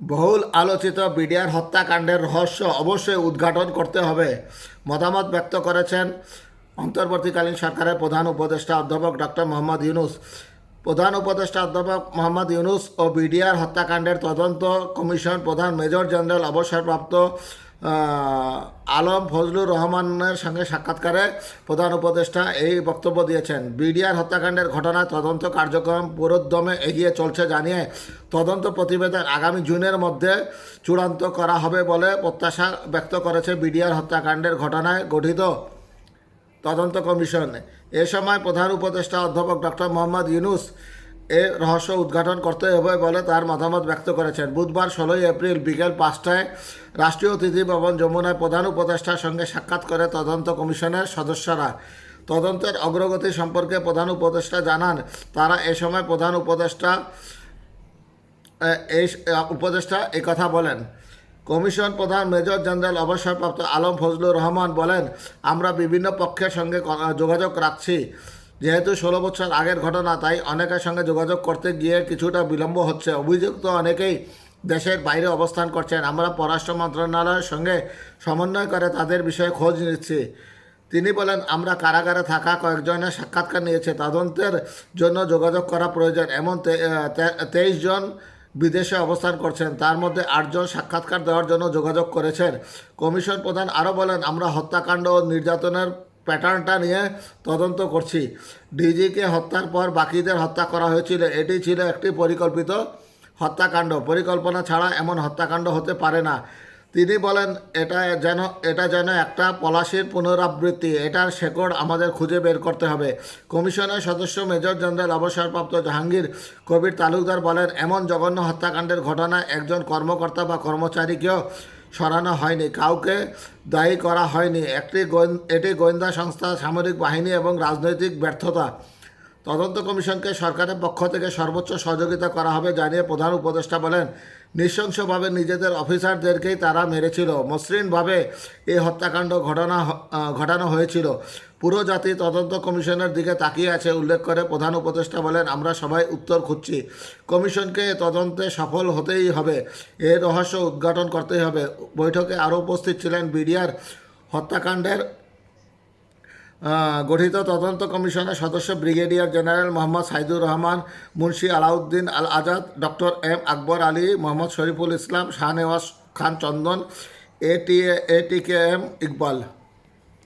বহুল আলোচিত বিডিআর হত্যাকাণ্ডের রহস্য অবশ্যই উদ্ঘাটন করতে হবে, মতামত ব্যক্ত করেছেন অন্তর্বর্তীকালীন সরকারের প্রধান উপদেষ্টা অধ্যাপক ডক্টর মোহাম্মদ ইউনুস। প্রধান উপদেষ্টা অধ্যাপক মোহাম্মদ ইউনুস ও বিডিআর হত্যাকাণ্ডের তদন্ত কমিশন প্রধান মেজর জেনারেল অবসরপ্রাপ্ত আলম ফজলুর রহমানের সঙ্গে সাক্ষাৎকারে প্রধান উপদেষ্টা এই বক্তব্য দিয়েছেন। বিডিআর হত্যাকাণ্ডের ঘটনায় তদন্ত কার্যক্রম পুরোদ্যমে এগিয়ে চলছে জানিয়ে তদন্ত প্রতিবেদন আগামী জুনের মধ্যে চূড়ান্ত করা হবে বলে প্রত্যাশা ব্যক্ত করেছে বিডিআর হত্যাকাণ্ডের ঘটনায় গঠিত তদন্ত কমিশন। এ সময় প্রধান উপদেষ্টা অধ্যাপক ডক্টর মোহাম্মদ ইউনুস এ রহস্য উদ্ঘাটন করতে হবে বলে তার মতামত ব্যক্ত করেছেন। বুধবার ষোলোই এপ্রিল বিকেল পাঁচটায় রাষ্ট্রীয় অতিথি ভবন যমুনায় প্রধান উপদেষ্টার সঙ্গে সাক্ষাৎ করে তদন্ত কমিশনের সদস্যরা। তদন্তের অগ্রগতি সম্পর্কে প্রধান উপদেষ্টা জানান, তারা এ সময় প্রধান উপদেষ্টা এই উপদেষ্টা কথা বলেন। কমিশন প্রধান মেজর জেনারেল অবসরপ্রাপ্ত আলম ফজলুর রহমান বলেন, আমরা বিভিন্ন পক্ষের সঙ্গে যোগাযোগ রাখছি। যেহেতু ষোলো বছর আগের ঘটনা, তাই অনেকের সঙ্গে যোগাযোগ করতে গিয়ে কিছুটা বিলম্ব হচ্ছে। অভিযুক্ত অনেকেই দেশের বাইরে অবস্থান করছেন। আমরা পররাষ্ট্র মন্ত্রণালয়ের সঙ্গে সমন্বয় করে তাদের বিষয়ে খোঁজ নিচ্ছি। তিনি বলেন, আমরা কারাগারে থাকা কয়েকজনের সাক্ষাৎকার নিয়েছে। তদন্তের জন্য যোগাযোগ করা প্রয়োজন। এমন তেইশ জন বিদেশে অবস্থান করছেন। তার মধ্যে আটজন সাক্ষাৎকার দেওয়ার জন্য যোগাযোগ করেছেন। কমিশন প্রধান আরও বলেন, আমরা হত্যাকাণ্ড ও নির্যাতনের প্যাটার্নটা নিয়ে তদন্ত করছি। ডিজিকে হত্যার পর বাকিদের হত্যা করা হয়েছিল। এটি ছিল একটি পরিকল্পিত হত্যাকাণ্ড। পরিকল্পনা ছাড়া এমন হত্যাকাণ্ড হতে পারে না। তিনি বলেন, এটা যেন এটা যেন একটা পলাশির পুনরাবৃত্তি। এটার শেকড় আমাদের খুঁজে বের করতে হবে। কমিশনের সদস্য মেজর জেনারেল অবসরপ্রাপ্ত জাহাঙ্গীর কবির তালুকদার বলেন, এমন জঘন্য হত্যাকাণ্ডের ঘটনায় একজন কর্মকর্তা বা কর্মচারীকেও সরানো হয়নি, কাউকে দায়ী করা হয়নি। একটি এটি গোয়েন্দা সংস্থা, সামরিক বাহিনী এবং রাজনৈতিক ব্যর্থতা তদন্ত কমিশনকে সরকারের পক্ষ থেকে সর্বোচ্চ সহযোগিতা করা হবে জানিয়ে প্রধান উপদেষ্টা বলেন, নৃশংসভাবে নিজেদের অফিসারদেরকেই তারা মেরেছিল। মসৃণভাবে এই হত্যাকাণ্ড ঘটনা ঘটানো হয়েছিল। পুরো জাতি তদন্ত কমিশনের দিকে তাকিয়ে আছে উল্লেখ করে প্রধান উপদেষ্টা বলেন, আমরা সবাই উত্তর খুঁজছি। কমিশনকে তদন্তে সফল হতেই হবে। এর রহস্য উদ্ঘাটন করতেই হবে। বৈঠকে আরও উপস্থিত ছিলেন বিডিআর হত্যাকাণ্ডের গঠিত তদন্ত কমিশনের সদস্য brigadier general Mohammad Saidur Rahman, Munshi Alauddin Al Azad doctor M Akbar Ali, Mohammad Shariful Islam, Shahnewaz Khan Chandan এটি এ টি কে এম ইকবাল।